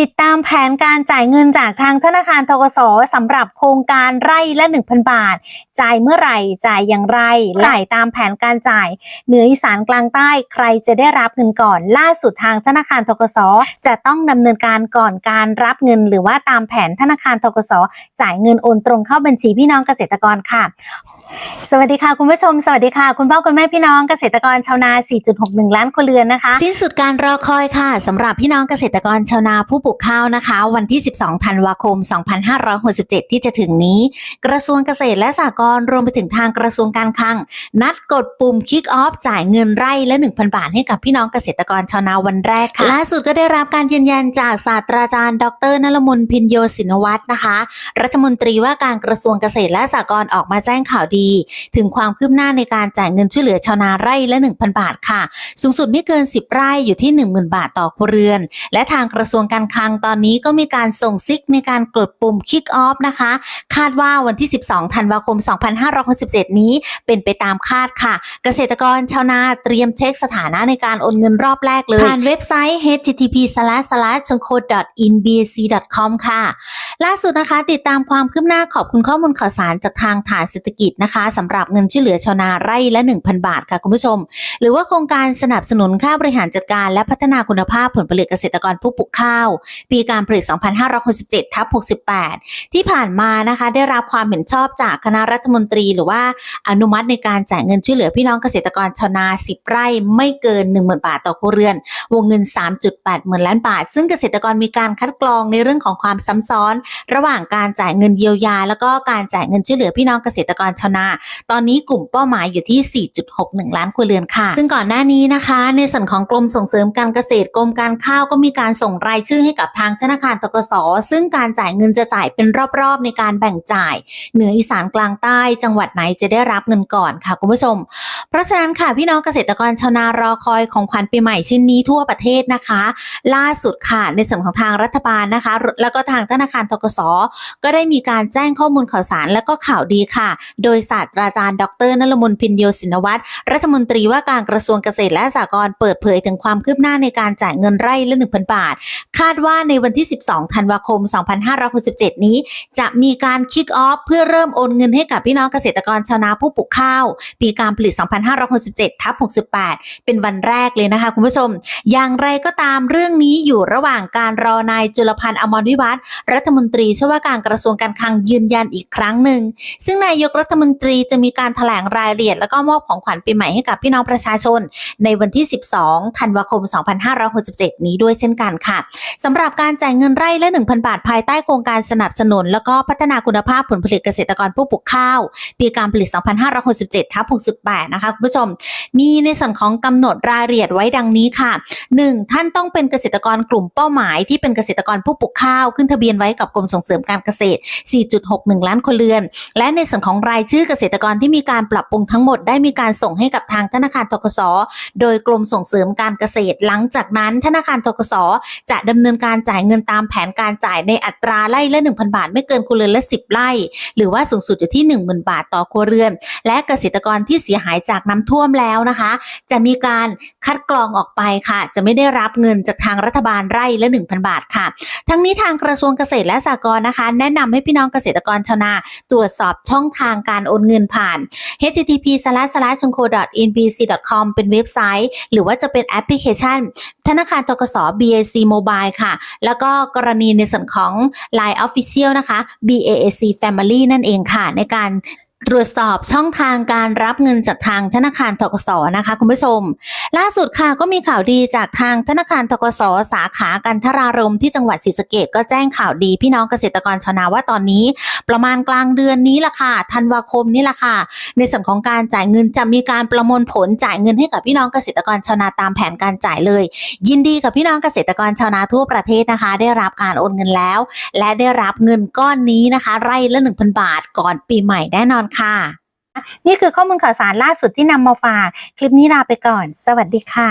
ติดตามแผนการจ่ายเงินจากทางธนาคารทกสสำหรับโครงการไร่ละ 1,000 บาท จ่ายเมื่อไหร่จ่ายอย่างไรจ่ายตามแผนการจ่าย เหนืออีสานกลางใต้ใครจะได้รับเงินก่อน ล่าสุดทางธนาคารทกสจะต้องดำเนินการก่อนการรับเงิน หรือว่าตามแผนธนาคารทกสจ่ายเงินโอนตรงเข้าบัญชีพี่น้องเกษตรกรค่ะ สวัสดีค่ะคุณผู้ชม สวัสดีค่ะ คุณพ่อคุณแม่พี่น้องเกษตรกรชาวนา 4.61 ล้านครัวเรือนนะคะ สิ้นสุดการรอคอยค่ะสำหรับพี่น้องเกษตรกรชาวนาผู้ปลูกข้าวนะคะ วันที่ 12 ธันวาคม 2567 ที่จะถึงนี้ กระทรวงเกษตรและสหกรณ์รวมไปถึงทางกระทรวงการคลัง นัดกดปุ่ม Kick Off จ่ายเงินไร่ละ 1,000 บาทให้กับพี่น้องเกษตรกรชาวนาวันแรกค่ะล่าสุดก็ได้รับการยืนยันจากศาสตราจารย์ ดรนลมนพินโยสินวัฒน์นะคะ รัฐมนตรีว่าการกระทรวงเกษตรและสหกรณ์ออกมาแจ้งข่าวดี ถึงความคืบหน้าในการจ่ายเงินช่วยเหลือชาวนาไร่ละ 1,000 บาทค่ะ สูงสุดไม่เกิน 10 ไร่อยู่ที่ 10,000 บาทต่อครัวเรือน และทางกระทรวงการคลังตอนนี้ก็มีการส่งซิกในการกดปุ่ม Kick Off นะคะ คาดว่าวันที่ 12 ธันวาคม 2567 นี้เป็นไปตามคาดค่ะ เกษตรกรชาวนาเตรียมเช็คสถานะในการโอนเงินรอบแรกเลย ผ่านเว็บไซต์ http c o i n b c com ค่ะ ล่าสุดนะคะติดตามความคืบหน้าขอบคุณข้อมูลข่าวสารจากทางฐานเศรษฐกิจนะคะสำหรับเงินช่วยเหลือชาวนาไร่ละ 1,000 บาทค่ะคุณผู้ชม หรือว่าโครงการสนับสนุนค่าบริหารจัดการและพัฒนาคุณภาพผลผลิตเกษตรกรผู้ปลูกข้าว ปีการผลิต 2567ทับ68 ที่ผ่านมานะคะได้รับความเห็นชอบจากคณะรัฐมนตรี หรือว่าอนุมัติในการจ่ายเงินช่วยเหลือพี่น้องเกษตรกรชาวนา 10 ไร่ไม่เกิน 10,000 บาทต่อครัวเรือน วงเงิน 3.8หมื่นล้านบาท ซึ่งเกษตรกรมีการคัดกรองในเรื่องของความซ้ำซ้อนระหว่างการจ่ายเงินเยียวยา แล้วก็การจ่ายเงินช่วยเหลือพี่น้องเกษตรกรชาวนา ตอนนี้กลุ่มเป้าหมายอยู่ที่ 4.61 ล้านครัวเรือนค่ะ ซึ่งก่อนหน้านี้นะคะ ในส่วนของกรมส่งเสริมการเกษตรกรมการข้าวก็มีการส่งรายชื่อให้กับทางธนาคารตกสซึ่งการจ่ายเงินจะจ่ายเป็นรอบๆ ในการแบ่งจ่าย เหนืออีสานกลางใต้ จังหวัดไหนจะได้รับเงินก่อนค่ะคุณผู้ชม เพราะฉะนั้นค่ะพี่น้องเกษตรกรชาวนารอคอยของขวัญปีใหม่ชิ้นนี้ทั่วประเทศนะคะ ล่าสุดค่ะในส่วนของทางรัฐบาลนะคะ แล้วก็ทางธนาคารทกสก็ได้มีการแจ้งข้อมูลข่าวสารและก็ข่าวดีค่ะ โดยศาสตราจารย์ ดรนลมนพินโยสินวัตรรัฐมนตรีว่าการกระทรวงเกษตรและสหกรณ์เปิดเผยถึงความคืบหน้าในการจ่ายเงินไร่ละ1,000 บาท คาดว่าในวันที่ 12 ธันวาคม 2567 นี้ จะมีการคิกออฟเพื่อเริ่มโอนเงินให้กับพี่น้องเกษตรกรชาวนาผู้ปลูกข้าว ปีการผลิต 2567ทับ68 เป็นวันแรกเลยนะคะคุณผู้ชม อย่างไรก็ตามเรื่องนี้อยู่ระหว่างการรอนายจุลพันธ์อมรวิวัฒรัฐมนนตรีช่วยว่าการกระทรวงการคลังยืนยันอีกครั้งหนึ่ง ซึ่งนายกรัฐมนตรีจะมีการถแถลงรายละเอียด แล้วก็มอบของขวัญปีใหม่ให้กับพี่น้องประชาชน ในวันที่ 12 ธันวาคม 2567 นี้ด้วยเช่นกันค่ะสำหรับการจ่ายเงินไร่ละ 1,000 บาทภายใต้โครงการสนับสนุน แล้วก็พัฒนาคุณภาพผลผลิตเกษตรกรผู้ปลูกข้าว ปีการผลิต 2567ทับ68 นะคะคุณผู้ชม มีในส่วนของกำหนดรายละเอียดไว้ดังนี้ค่ะ 1. ท่านต้องเป็นเกษตรกรกลุ่มเป้าหมายที่เป็นเกษตรกรผู้ปลูกข้าวขึ้นทะเบียนไว้กับกรมส่งเสริมการเกษตร 4.61 ล้านคนเรือน และในส่วนของรายชื่อเกษตรกรที่มีการปรับปรุงทั้งหมดได้มีการส่งให้กับทางธนาคารทกสโดยกรมส่งเสริมการเกษตร หลังจากนั้นธนาคารทกสจะดำเนินการจ่ายเงินตามแผนการจ่ายในอัตราไร่ละ 1,000 บาท ไม่เกินครัวเรือนละ 10 ไร่ หรือว่าสูงสุดอยู่ที่ 10,000 บาทต่อครัวเรือน และเกษตรกรที่เสียหายจากน้ำท่วมแล้วนะคะ จะมีการ คัดกรองออกไปค่ะ จะไม่ได้รับเงินจากทางรัฐบาลไร่ละ 1,000 บาทค่ะ ทั้งนี้ทางกระทรวงเกษตรและสหกรณ์นะคะ แนะนำให้พี่น้องเกษตรกรชาวนา ตรวจสอบช่องทางการโอนเงินผ่าน http c o i n b c com เป็นเว็บไซต์ หรือว่าจะเป็นแอปพลิเคชัน ธนาคารทกส BAC Mobile ค่ะ แล้วก็กรณีในส่วนของ Line Official นะคะ BAC Family นั่นเองค่ะ ในการ ตรวจสอบช่องทางการรับเงินจากทางธนาคารทกสนะคะคุณผู้ชม ล่าสุดค่ะก็มีข่าวดีจากทางธนาคารทกสสาขากันทรารมที่จังหวัดศรีสะเกดก็แจ้งข่าวดีพี่น้องเกษตรกรชาวนาว่าตอนนี้ ประมาณกลางเดือนนี้ละค่ะธันวาคมนี่ละค่ะ ในส่วนของการจ่ายเงินจะมีการประมวลผลจ่ายเงินให้กับพี่น้องเกษตรกรชาวนาตามแผนการจ่ายเลย ยินดีกับพี่น้องเกษตรกรชาวนาทั่วประเทศนะคะ ได้รับการโอนเงินแล้ว และได้รับเงินก้อนนี้นะคะ ไร่ละ1,000 บาท ก่อนปีใหม่แน่นอนค่ะ นี่คือข้อมูลข่าวสารล่าสุดที่นำมาฝาก คลิปนี้ลาไปก่อน สวัสดีค่ะ